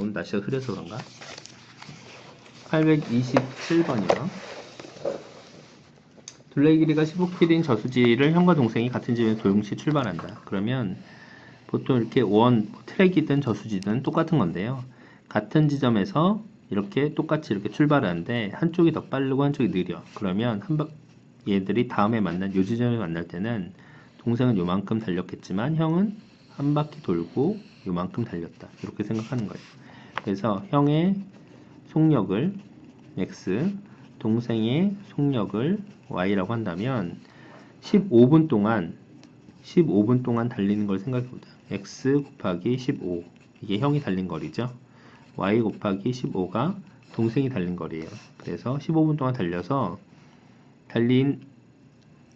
오늘 날씨가 흐려서 그런가? 827번이요. 둘레 길이가 15km인 저수지를 형과 동생이 같은 집에서 도용시 출발한다. 그러면 보통 이렇게 원 트랙이든 저수지든 똑같은 건데요. 같은 지점에서 이렇게 똑같이 이렇게 출발하는데 한쪽이 더 빠르고 한쪽이 느려. 그러면 한 바, 얘들이 다음에 만난 요 지점에 만날 때는 동생은 요만큼 달렸겠지만 형은 한 바퀴 돌고 요만큼 달렸다. 이렇게 생각하는 거예요. 그래서 형의 속력을 x, 동생의 속력을 y라고 한다면 15분 동안 15분 동안 달리는 걸 생각해보자. x 곱하기 15 이게 형이 달린 거리죠. y 곱하기 15가 동생이 달린 거리예요. 그래서 15분 동안 달려서 달린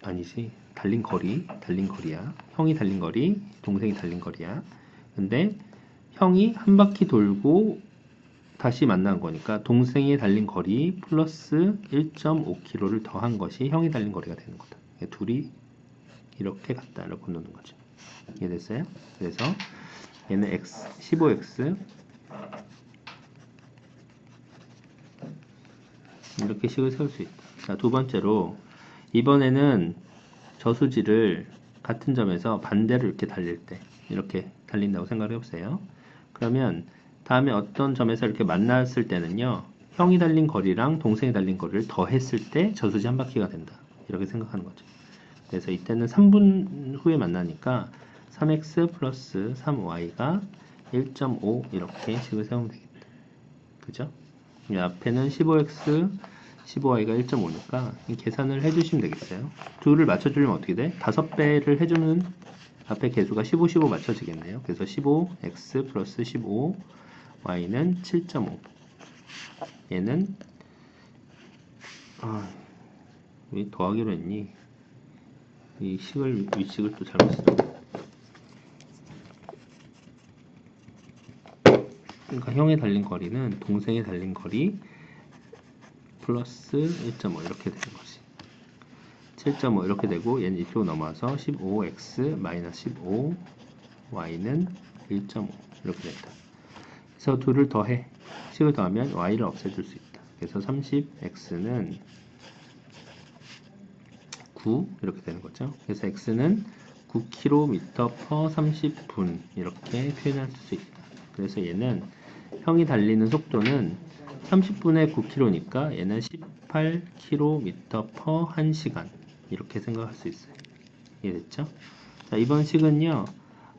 아니지 달린 거리 달린 거리야. 형이 달린 거리 동생이 달린 거리야. 근데 형이 한 바퀴 돌고 다시 만난 거니까 동생이 달린 거리 플러스 1.5km를 더한 것이 형이 달린 거리가 되는 거다. 둘이 이렇게. 이렇게 놓는 거죠. 이해됐어요? 그래서 얘는 x 15x 이렇게 식을 세울 수 있다. 자, 두 번째로 이번에는 저수지를 같은 점에서 반대로 이렇게 달릴 때 이렇게 달린다고 생각해 보세요. 그러면 다음에 어떤 점에서 이렇게 만났을 때는요. 형이 달린 거리랑 동생이 달린 거리를 더했을 때 저수지 한 바퀴가 된다. 이렇게 생각하는 거죠. 그래서 이때는 3분 후에 만나니까 3x 플러스 3y가 1.5 이렇게 식을 세우면 되겠다. 그죠? 이 앞에는 15x, 15y가 1.5니까 계산을 해주시면 되겠어요. 둘을 맞춰주려면 어떻게 돼? 5배를 해주는 앞에 개수가 15, 15 맞춰지겠네요. 그래서 15x 플러스 15 y는 7.5 얘는 아, 왜 더하기로 했니? 이 식을 위식을 또 잘못 써. 그러니까 형이 달린 거리는 동생이 달린 거리 플러스 1.5 이렇게 되는 거지. 7.5 이렇게 되고 얘는 이쪽으로 넘어와서 15x 마이너스 15 y는 1.5 이렇게 된다. 그래서 둘을 더해 식을 더하면 y를 없애줄 수 있다. 그래서 30x는 9 이렇게 되는 거죠. 그래서 x는 9km per 30분 이렇게 표현할 수 있다. 그래서 얘는 형이 달리는 속도는 30분에 9km니까 얘는 18km per 1시간 이렇게 생각할 수 있어요. 이해됐죠? 자, 이번 식은요.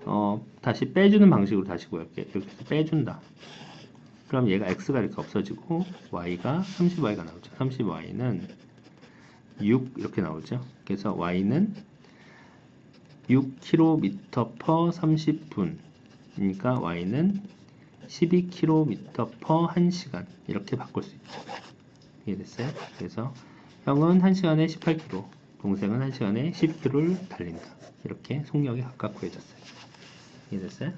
어, 다시 빼주는 방식으로 다시 구할게요. 이렇게 해서 빼준다. 그럼 얘가 x가 이렇게 없어지고 y가 30y가 나오죠. 30y는 6 이렇게 나오죠. 그래서 y는 6km per 30분 그러니까 y는 12km per 1시간 이렇게 바꿀 수 있죠. 이해됐어요? 그래서 형은 1시간에 18km, 동생은 한 시간에 10드롤 달린다. 이렇게 속력이 각각 구해졌어요. 이해됐어요?